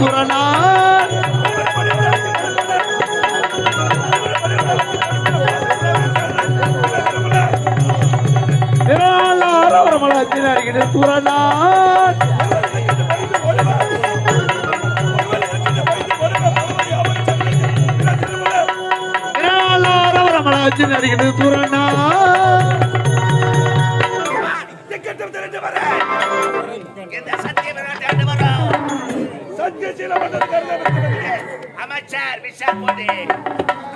துரணா அரவரமலாச்சின் துரணா அரவரமலாச்சின் அடிக்கிறது துரணா அமைச்சர் விஷால் கோடி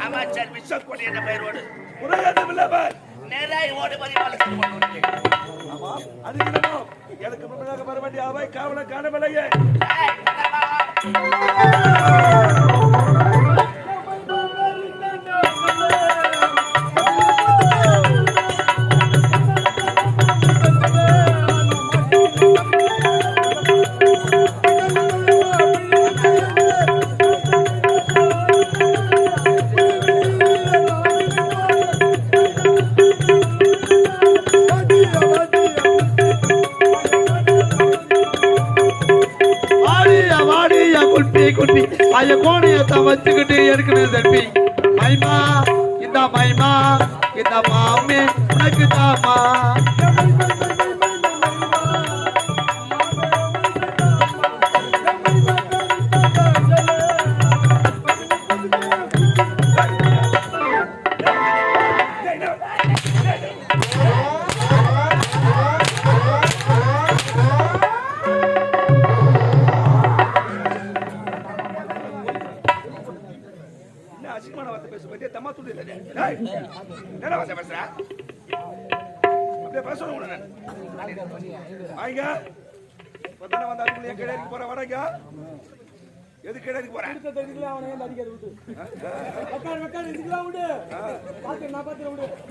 அமைச்சர் விஷால் கோடி என்ற பெயரோடு நேராய் ஓடி ஆமா அது என்னமோ? எனக்கு முன்னதாக வர வேண்டிய அவை காவல காணவில்லையே.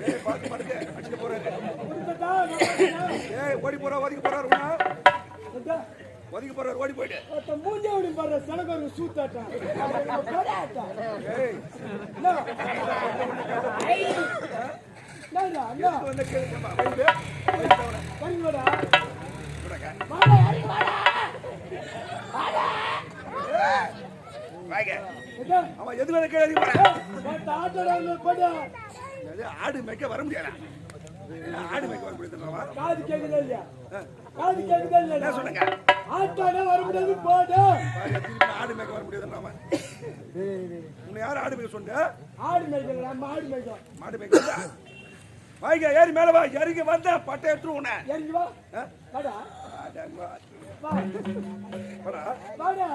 ஏய், பார்த்து படுக்க அடிச்சுட்டு போறாரு. ஏய் ஓடி போறா ஒதுக்கி போறாரு உன்னை. ஒதுக்கி போறாரு ஓடி போயிட்டு. ஏய். எதுக்கு வந்த கேளுங்கம்மா வைங்க வைங்க வாங்க அவன் எது வேணா கேள்வி ஆடு மேய்க்க வர முடியாதா? ஆடு மேய்க்க வர முடியாது காது கேக்குதா இல்லையா? காது என்ன இல்லையா? சொன்னங்க ஆட்டானே வர முடியாது போடு. ஆடு மேய்க்க வர முடியாதுன்றாம உன்னை யார் ஆடு மேய்க்க சொன்ன ஆடு மேய்க்கலாம் மாடு மேய்க்கலாம் மாடு மேய்க்க? வாங்க ஏறி மேல வா இறங்கி வந்த பட்டை எடுத்துரு உன்னை. இறங்கி வா? வாடா. வாடா, வாடா.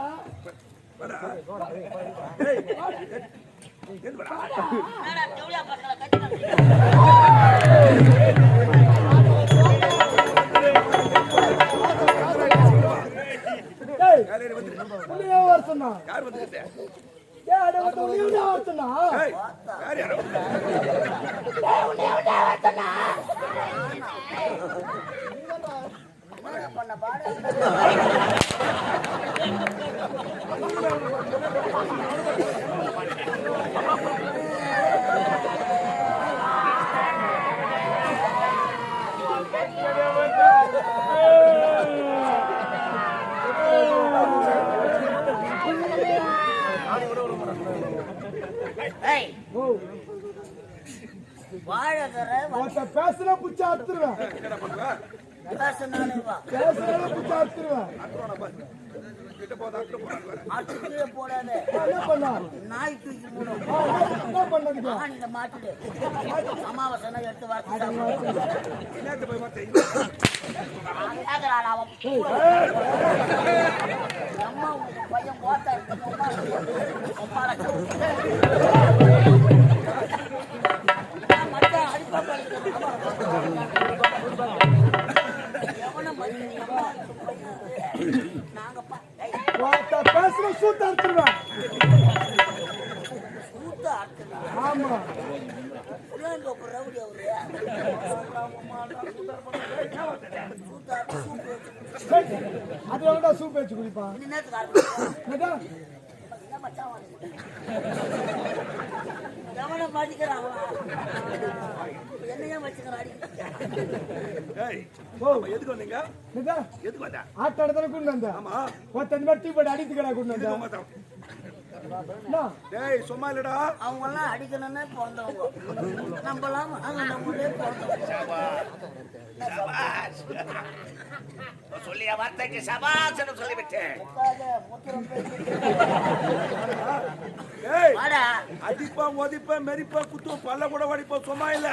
யார் ஏறி வந்துரு? உன்னையே வாழ பேசுற புச்சா அத்துருவேன் பாரு. எடுத்து வார்த்தை அம்மா பையன் மாட்டிக்கிறான்? என்னையே வச்சுக்கிறான் எதுக்கு வந்தீங்க? எதுக்கு வந்த? ஆட்ட இடத்துல கொண்டு வந்த ஆமா. ஒருத்தன் மாதிரி போட்டு அடித்துக்கடா கொண்டு வந்த? டேய் சும்மா இல்லடா. அவங்க எல்லாம் அடிக்கணும்னே பிறந்தவங்க. நம்மலாம் வாங்க நம்மளே பிறந்தவங்க சொல்லிய வார்த்தைக்கு சொல்லிவிட்டேன் பேசிட்டு. டேய் வாடா. அடிப்பா ஒதிப்பா மெரிப்பா குத்து பல்ல கூட வடிப்பா சும்மா இல்ல.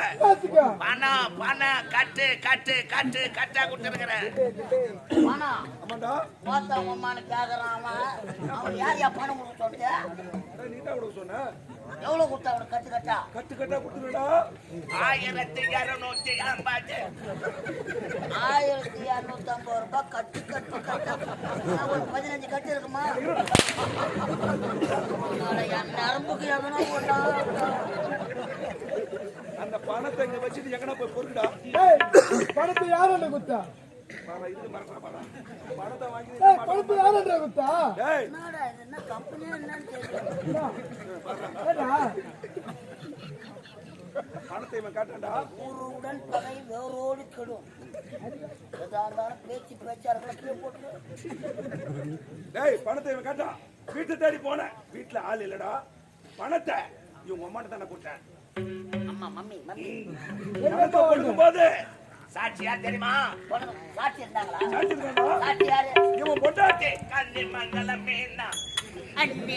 பணம் பணம் கட்டு கட்டு கட்டு கட்டா கொடுத்துருக்கிறேன் பணம் போத்தவங்க அம்மான்னு கேக்குறான் அவன் யார் யா பணம் கொடுக்க நீட்டா கொடுக்க சொன்ன. எவ்வளவு கொடுத்தா அவனுக்கு கட்டு கட்டா? கட்டு கட்டா கொடுத்துருடா ஆயிரத்தி இருநூத்தி ஐம்பது. ஆயிரத்தி இரநூத்தி ஐம்பது ரூபாய் கட்டு கட்டு கட்டு. ஒரு பதினஞ்சு கட்டு இருக்குமா? என் நரம்புக்கு போட்டா? அந்த பணத்தை இங்க வச்சுட்டு எங்கனா போய் பொறுக்குடா. ஏய், பணத்தை யாரண்ட குத்தா பணத்தை வாங்கி ஏய், பணத்தை இவன் காட்டான்டா ஊருடன் பகை வேரோடு கெடும். எதா இருந்தாலும் பேச்சு பேச்சா இருக்கலாம் போட்டு டேய் பணத்தை இவன் காட்டா வீட்டை தேடி போனேன். வீட்டுல ஆள் இல்லடா. பணத்தை இவங்க அம்மாட்ட தானே கொடுத்தேன். அம்மா மம்மி மம்மி. கொடுக்கும்போது சாட்சியா தெரியுமா? சாட்சி இருந்தாங்களா? சாட்சி யாரு? இவன் பொண்டாட்டி. கன்னி மங்கலம் மீனா. அண்ணி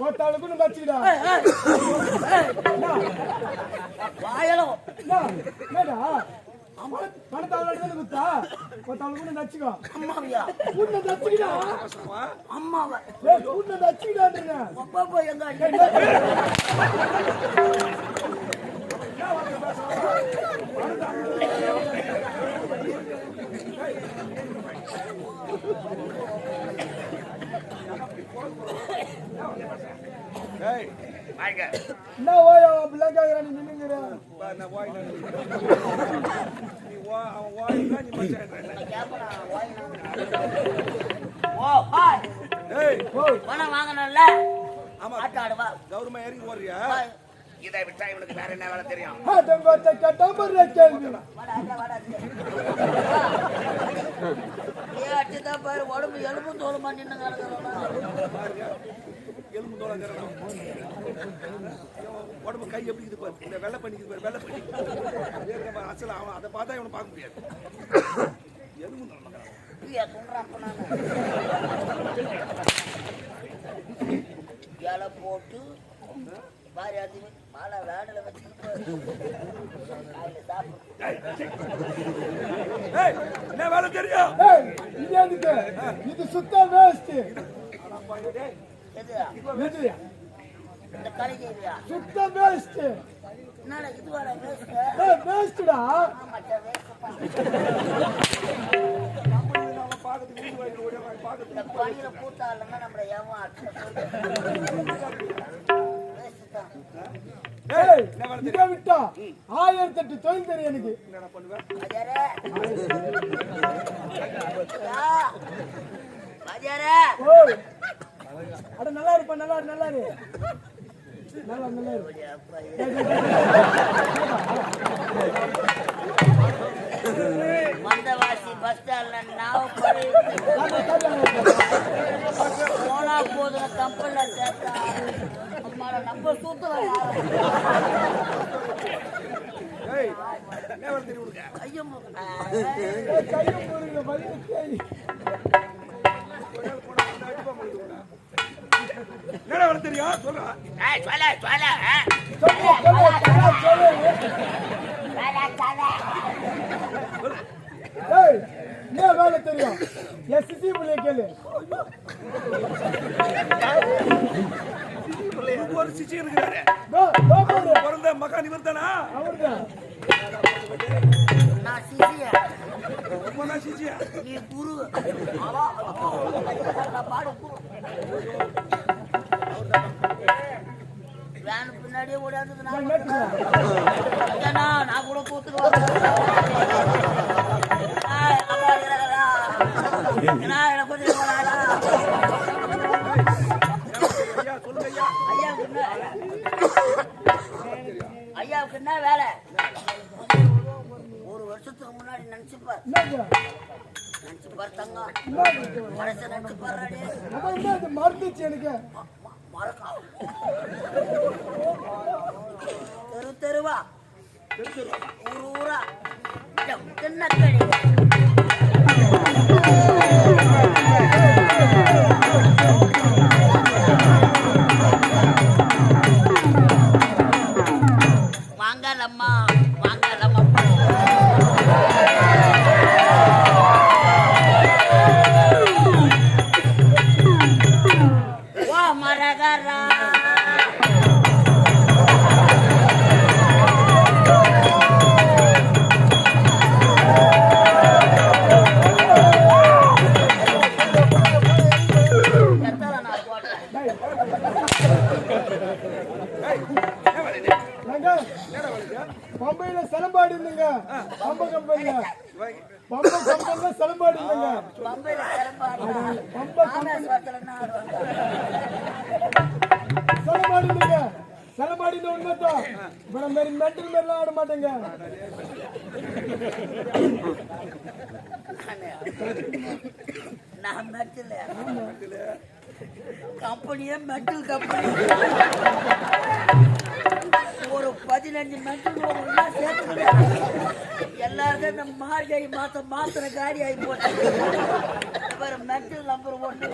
ஒருத்தாளுக்கு வச்சுக்கிடா வாயலோ. என்னடா? அம்மாவா. ஏய் உன்னை நச்சுக்கிடான்றேன் என்ன ஓய் அவன் அப்படிலாம் கேட்கறான் நீ நின்னுங்கிற பா, நான் வாய் நான் நீ வா அவன் வாயினா நீ மச்சான் கேப்பனா வாயினா ஓ ஹாய் டேய் பணம் வாங்கணும்ல ஆமா ஆட்டாடுவா கௌரவமா ஓடுறியா இதை விட்டா இவனுக்கு வேற என்ன வேலை தெரியும் கேள்வி ஏ அச்சுதான் பாரு உடம்பு எலும்பு தோல் நின்று கிடக்குறோம் எலும்பு தோலங்கிறோம் உடம்பு கை எப்படி இருக்குது பாரு. இந்த வெள்ளை பண்ணிக்குது பாரு வெள்ளை பண்ணி அசல் அவன் அதை பார்த்தா இவனை பார்க்க முடியாது. எலும்பு இலை போட்டு பாரு அது மாலை வேடல ஏய் என்ன வேலை தெரியும்? இது இது சுத்த வேஸ்ட் சுத்த வேஸ்ட் என்னடா இது வர வேஸ்ட் ஏய் வேஸ்டா மற்ற வேஸ்ட் அவன் பார்க்கறதுக்கு வீடு வாங்கி ஓடியாங்க பார்க்கறதுக்கு இந்த பணியில பூத்தாளுன்னா நம்மள ஏமாற்ற என்ன இதை விட்டா ஆயிரத்தி எட்டு தொழில் தெரியும் எனக்கு. என்னடா பண்ணுவேன் அட நல்லா இருப்பா நல்லா இரு நல்லா இரு. நல்லா நல்லா இரு. மந்தவாசி பஸ் ஸ்டாண்ட்ல பறி போனா போதுன கம்பல்ல சேர்த்தா. அம்மாட நம்ம சூத்துல ஏய் என்ன வேலை தெரியும் உனக்கு? ஐயோ டேய், கையை போடுங்க வலி தேய் தொழில் போனா வந்து அடிப்பா முடியுது உன்னை. என்னடா வேலை தெரியும்? சொல்றா. ஏய் சொல்ல சொல்ல என்ன வேலை தெரியும்? எஸ்சி புள்ளைய கேளு. ஒரு சிச்சி இருக்கிறாரு பிறந்த மகா நிவர் தானா அவர்தான் நீ குரு. பாடு குரு. வேன் பின்னாடியே ஓடாதது நான் கூட ஐயாவுக்கு என்ன வேலை. ஒரு வருஷத்துக்கு முன்னாடி நினைச்சுப்பார். நினைச்சுப்பார் தங்கம். நினைச்சுப்பார் மறந்துச்சு எனக்கு. மறக்காம தெரு தெருவா. ஊரு ஊரா. கிண்ணக்கடி வாங்கலம்மா வாங்கலம்மா பம்ப கம்பெனில சிலம்பாடி இருந்தீங்க பம்பையில சிறப்பாடு பம்ப ராமேஸ்வரத்துல நான் மாதிரி மாதிரிலாம் ஆட மாட்டேங்க. நான் மெட்டல் கம்பெனியே மெட்டல் கம்பெனி. பதினஞ்சு மெட்டல் ஒன்றா சேர்த்துக்கிட்டேன் எல்லாருக்கும் இந்த மார்கழி மாதம் மாத்திர காடி ஆகி போச்சு. வேற மெட்டல் நம்பர் ஒன்று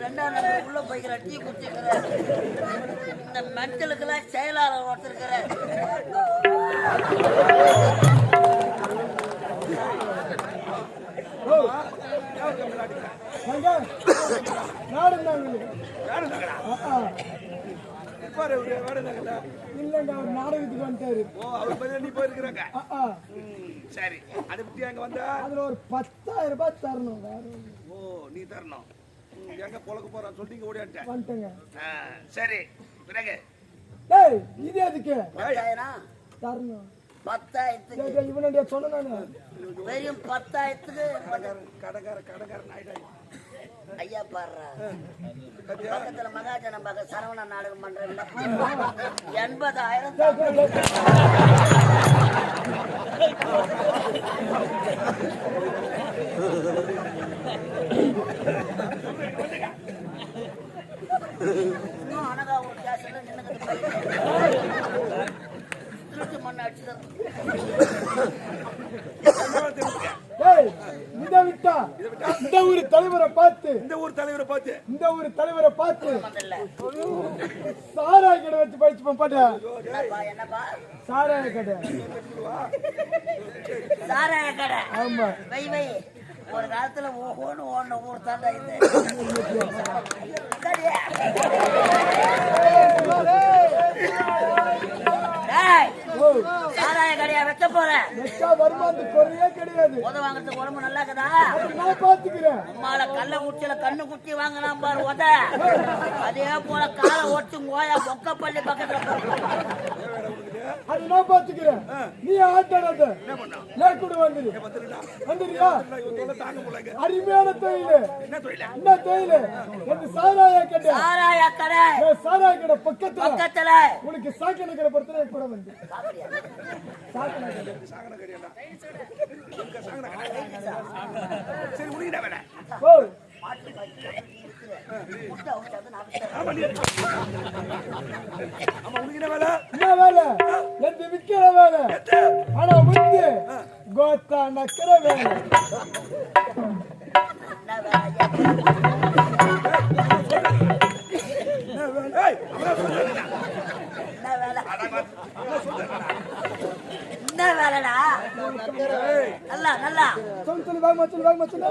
ரெண்டாம் நம்பர் உள்ள போய்க்கிற டீ குடிச்சுக்கிறேன் இந்த மெட்டலுக்கெல்லாம் செயலாளர் ஒருத்தருக்கிறேன் நாடு நாடு இருந்தாங்க யாரு நகரா பாரு இவரு வேற நகரா இல்லைங்க அவர் நாடகத்துக்கு வந்துட்டாரு. ஓ அவர் பதில் நீ போயிருக்கிறாங்க. சரி. அதை பத்தி அங்க வந்தா? அதுல ஒரு பத்தாயிரம் ரூபாய் தரணும். ஓ நீ தரணும். எங்க பொழக்க போறான் சொல்லிட்டு ஓடியாட்டேன் வந்துட்டேங்க. சரி. பிறகு? டேய் இது எதுக்கு? பத்தாயிரம் தரணும். பத்தாயிரத்துக்கு. டேய், டேய், இவனுடைய நானு. வெறும் பத்தாயிரத்துக்கு. கடகார கடகாரன் ஆயிட்டாங்க ஐயா பாடுறா. பக்கத்துல மகாஜன பக்க சரவண நாடகம் பண்றேன் எண்பதாயிரம் இன்னும் அனகா ஒரு கேஸ்ல நின்னுக்கிட்டு திருட்டு மண்ணை அடிச்சுதான் டேய், இதை விட்டா இந்த ஊர் தலைவரை பார்த்து இந்த ஊர் தலைவரை பார்த்து இந்த ஊர் தலைவரை பார்த்து சாராய கடை வச்சு பயிற்சி பாட்டா என்னப்பா என்னப்பா சாராய கடை சாராய கடை ஆமா வை வை ஒரு காலத்துல ஓஹோன்னு ஓடின ஊர் தாண்டா இது சரியா? வைக்க போறேன் எக்ஸ்ட்ரா வருமானத்துக்கு குறையே கிடையாது. உத வாங்குறதுக்கு உடம்பு நல்லா இருக்குதா? நான் பாத்துக்கிறேன் அம்மால கள்ள குச்சியில கண்ணு குச்சி வாங்கினான் பாரு உத. அதே போல காலை ஒட்டு கோயா பொக்க பள்ளி பக்கத்துல. அது நான் பாத்துக்கிறேன் நீ ஆட்டாடாத நான் கூட வந்துரு வந்துருயா அருமையான தொழில். என்ன தொழில? எனக்கு சாராய கடை. சாராய கடை. என் சாராய கடை பக்கத்துல. பக்கத்துல. உனக்கு சாக்கடை கடை பொறுத்தனை கூட வந்து? சாக்கடை கடை சரி முடிக்கிட்ட ஓ என்ன வேலை எந்த விக்கிற வேலை ஆனா வந்து கோத்தா நக்கிற என்ன வேலைடா நல்லா நல்லா. சொல்லு சொல்லு வாங்க சொல்லு வாங்க சொல்லு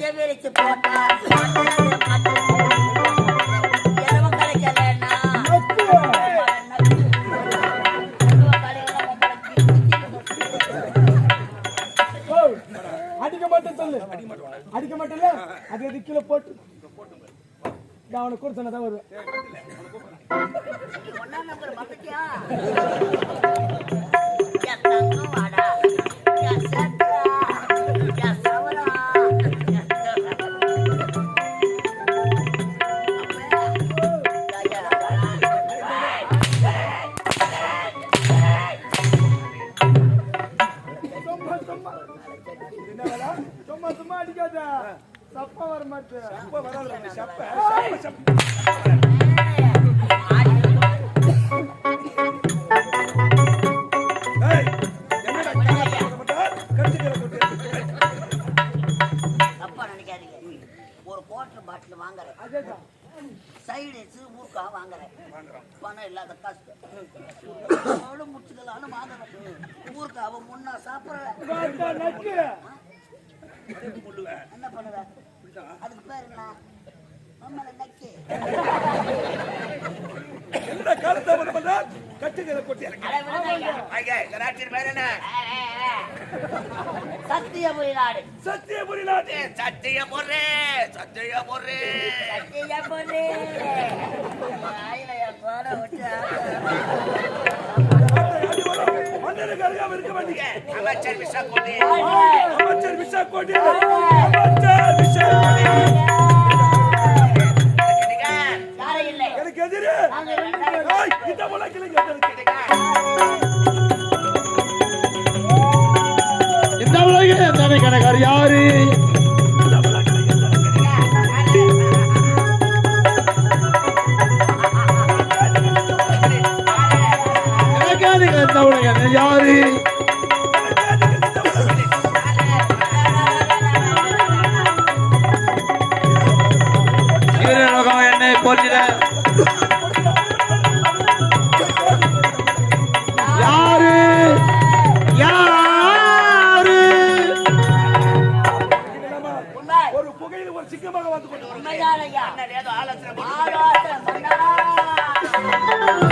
கையை விரிச்சு அடிக்க மாட்டேன்ல அது அது கீழே போட்டு அவனை கூட வருவேன் பாட்டில் வாங்குறேன். அதேதான். சைடு ஊருக்கா வாங்குறேன். பணம் இல்லாத காசு. அவளு முடிச்சுக்கலான்னு வாங்குறேன். ஊருக்கு அவன் முன்னா சாப்பிட்றேன் வாடா, நக்கு. என்ன பண்ணுவ? அதுக்கு பேர் என்ன? என்னடா காலத்தை போட மாட்டா? கட்டிக்கிற கொட்டி. இந்த ராத்திரி பேர் என்ன சத்திய நாடு சத்தியபுரி நாட்டு. ஏய், சத்திய போடுறே சத்திய போடுறே சத்திய பொண்ணு வாயில என் கோடை விட்டு அது வரும். மன்னருக்கு அருகாம இருக்க மாட்டீங்க. அமைச்சர் விஷா கொண்டு அமைச்சர் விஷா கோட்டி. அமைச்சர் விஷா கோட்டி. எதிரி. இந்த இந்த உலகில் கணக்கார் யாரு